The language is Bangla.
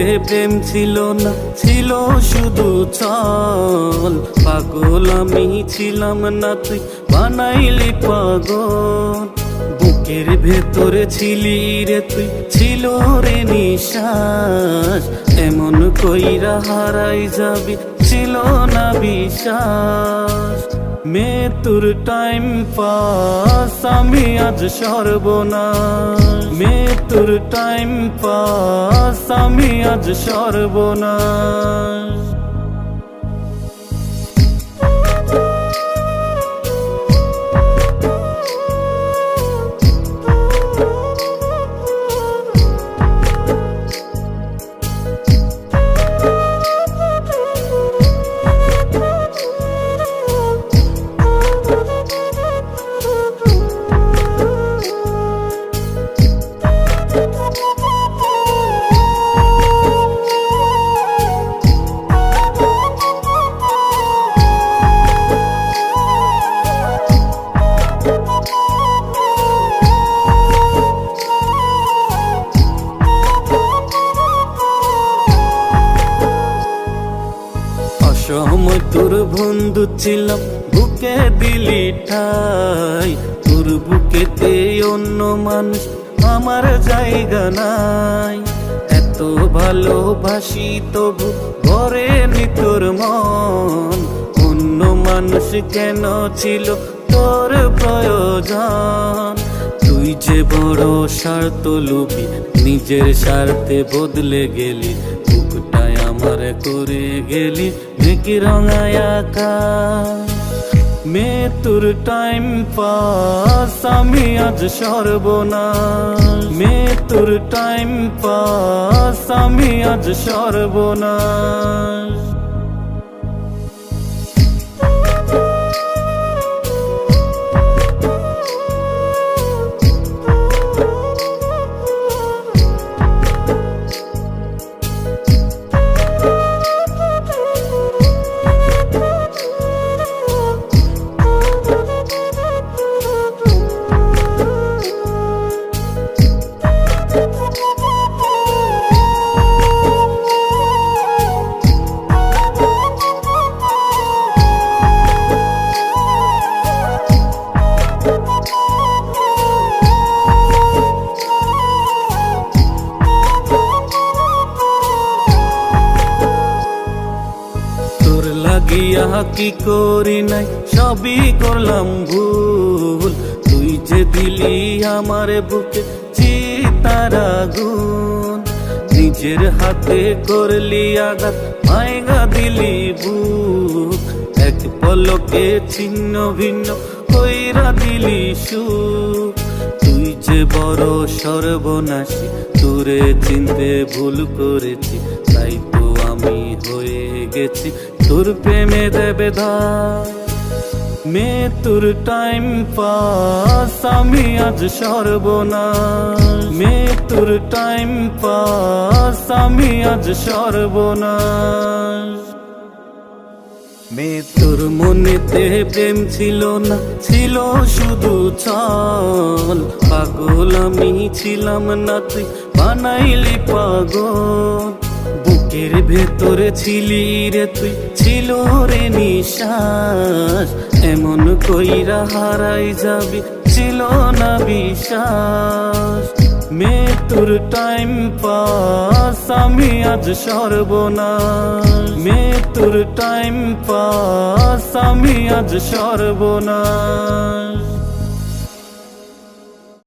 প্রেম ছিল না, ছিল শুধু চল। পাগল আমি ছিলাম না, তুই বানাইলি পাগল। বুকের ভেতরে ছিলি রে, তুই ছিল রে নিশ্বাস। এমন কইরা হারাই যাবি, ছিল না বিশ্বাস। মে তোর টাইম পাস আমি আজ সর্বনাশ। মে তোর টাইম পাস আমি আজ সর্বনাশ ছিলাম বুকে দিলি ঠাই। তোর বুকেতে অন্য মানুষ আমার জায়গা নাই। এত ভালোবাসি তবু ঘরে নি তোর মন। অন্য মানুষ কেন ছিল তোর প্রয়োজন বড় স্বার্থ লোভী, নিজের স্বার্থে বদলে গেলি, বুকটায় আমার করে গেলি মেকি রঙায় আকাশ। মে তোর টাইম পাস আমি আজ সর্বনাশ। মে তোর টাইম পাস আমি আজ সর্বনাশ। কি করি নাই, সবই করলাম ভুল। তুই যে দিলি আমার বুকে চিতারা আগুন, নিজের হাতে করলি আঘাত মায়গা দিলি বুক। এক পলকে ছিন্ন ভিন্ন কইরা দিলি সুখ। তুই যে বড় সর্বনাশী, তোরে চিনতে ভুল করেছি, তাই তো আমি হয়ে গেছি। তোর প্রেমে দেবে মে তোর টাইম পাস আমি আজ সর্বনাশ। মে তোর টাইম পাস আমি আজ সর্বনাশ। তোর মনেতে প্রেম ছিল না, ছিল শুধু চল পাগল আমি ছিলাম না, তুই বানাইলি পাগল। বুকের ভেতরে ছিলি রে তুই, ছিল রে নিশ্বাস। এমন কইরা হারাই যাবি, ছিল না বিশ্বাস। মে তোর টাইম পাস আমি আজ সর্বনাশ। মে তোর টাইম পাস আমি আজ সর্বনাশ।